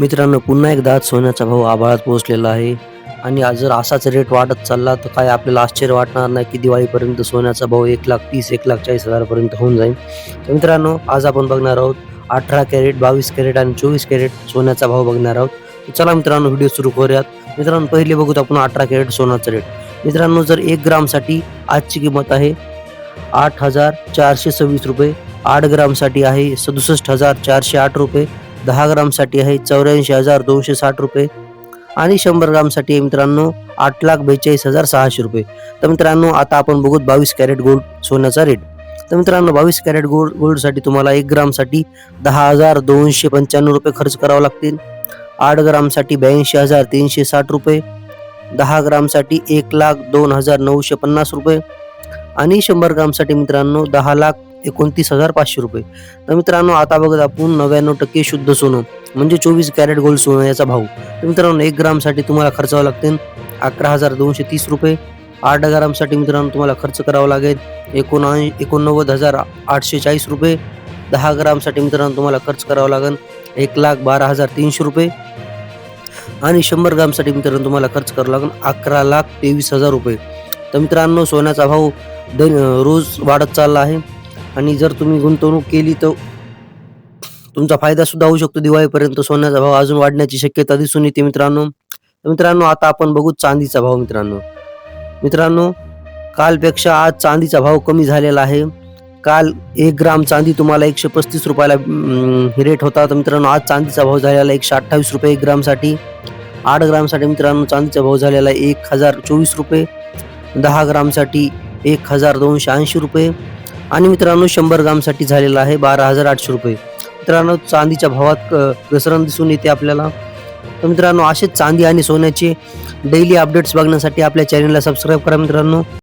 मित्रांनो पुन्हा एकदा सोन्याचा भाव आभाळात पोहोचलेला आहे. आणि आज जर असाच रेट वाढत चालला तर काय आपल्याला आश्चर्य वाटणार नाही की दिवाळीपर्यंत सोन्याचा भाव एक लाख तीस एक लाख चाळीस हजारपर्यंत होऊन जाईल. तर मित्रांनो आज आपण बघणार आहोत अठरा कॅरेट बावीस कॅरेट आणि चोवीस कॅरेट सोन्याचा भाव बघणार आहोत. चला मित्रांनो व्हिडिओ सुरू करूयात. मित्रांनो पहिले बघूत आपण अठरा कॅरेट सोन्याचा रेट मित्रांनो जर एक ग्रामसाठी आजची किंमत आहे आठ हजार चारशे सव्वीस रुपये आठ ग्रामसाठी आहे सदुसष्ट हजार चारशे आठ रुपये दहा ग्रामसाठी आहे चौऱ्याऐंशी हजार दोनशे साठ रुपये. आणि शंभर ग्रामसाठी आहे मित्रांनो आठ लाख बेचाळीस हजार सहाशे रुपये. तर मित्रांनो आता आपण बघूत बावीस कॅरेट गोल्ड सोन्याचा रेट. तर मित्रांनो बावीस कॅरेट गोल्ड गोल्डसाठी तुम्हाला एक ग्रामसाठी दहा हजार दोनशे पंच्याण्णव रुपये खर्च करावे लागतील. आठ ग्रामसाठी ब्याऐंशी हजार तीनशे साठ रुपये. दहा ग्रामसाठी एक लाख दोन हजार नऊशे पन्नास रुपये. आणि शंभर ग्रामसाठी मित्रांनो दहा लाख एकोणतीस हजार पाचशे रुपये. तर मित्रांनो आता बघत आपण नव्याण्णव टक्के शुद्ध सोनं म्हणजे चोवीस कॅरेट गोल्ड सोनं याचा भाव. तर मित्रांनो एक ग्रामसाठी तुम्हाला खर्चावं लागतील अकरा हजार दोनशे तीस रुपये. आठ ग्रामसाठी मित्रांनो तुम्हाला खर्च करावा लागेल एकोणऐंशी एकोणनव्वद हजार आठशे चाळीस रुपये. दहा ग्रामसाठी मित्रांनो तुम्हाला खर्च करावा लागेल एक लाख बारा हजार तीनशे रुपये. आणि शंभर ग्रामसाठी मित्रांनो तुम्हाला खर्च करावा लागेल अकरा लाख तेवीस हजार रुपये. तर मित्रांनो सोन्याचा भाव दैन रोज वाढत चालला आहे. आणि जर तुम्ही गुंतवणूक केली तर तुमचा फायदा सुद्धा होऊ शकतो. दिवाळीपर्यंत सोन्याचा भाव अजून वाढण्याची शक्यता दिसून येते मित्रांनो. मित्रांनो आता आपण बघू चांदीचा भाव मित्रांनो. मित्रांनो कालपेक्षा आज चांदीचा भाव कमी झालेला आहे. काल एक ग्राम चांदी तुम्हाला एकशे पस्तीस रुपयाला रेट होता. तर मित्रांनो आज चांदीचा भाव झालेला एकशे अठ्ठावीस रुपये एक ग्रामसाठी. आठ ग्रामसाठी मित्रांनो चांदीचा भाव झालेला आहे एक हजार चोवीस रुपये. दहा ग्रामसाठी एक हजार दोनशे ऐंशी रुपये. आणि मित्रांनो शंभर ग्रामसाठी झालेला आहे बारा हजार आठशे रुपये. मित्रांनो चांदीच्या भावात घसरण दिसून येते आपल्याला. तर मित्रांनो असेच चांदी आणि सोन्याचे डेली अपडेट्स बघण्यासाठी आपल्या चॅनलला सबस्क्राईब करा मित्रांनो.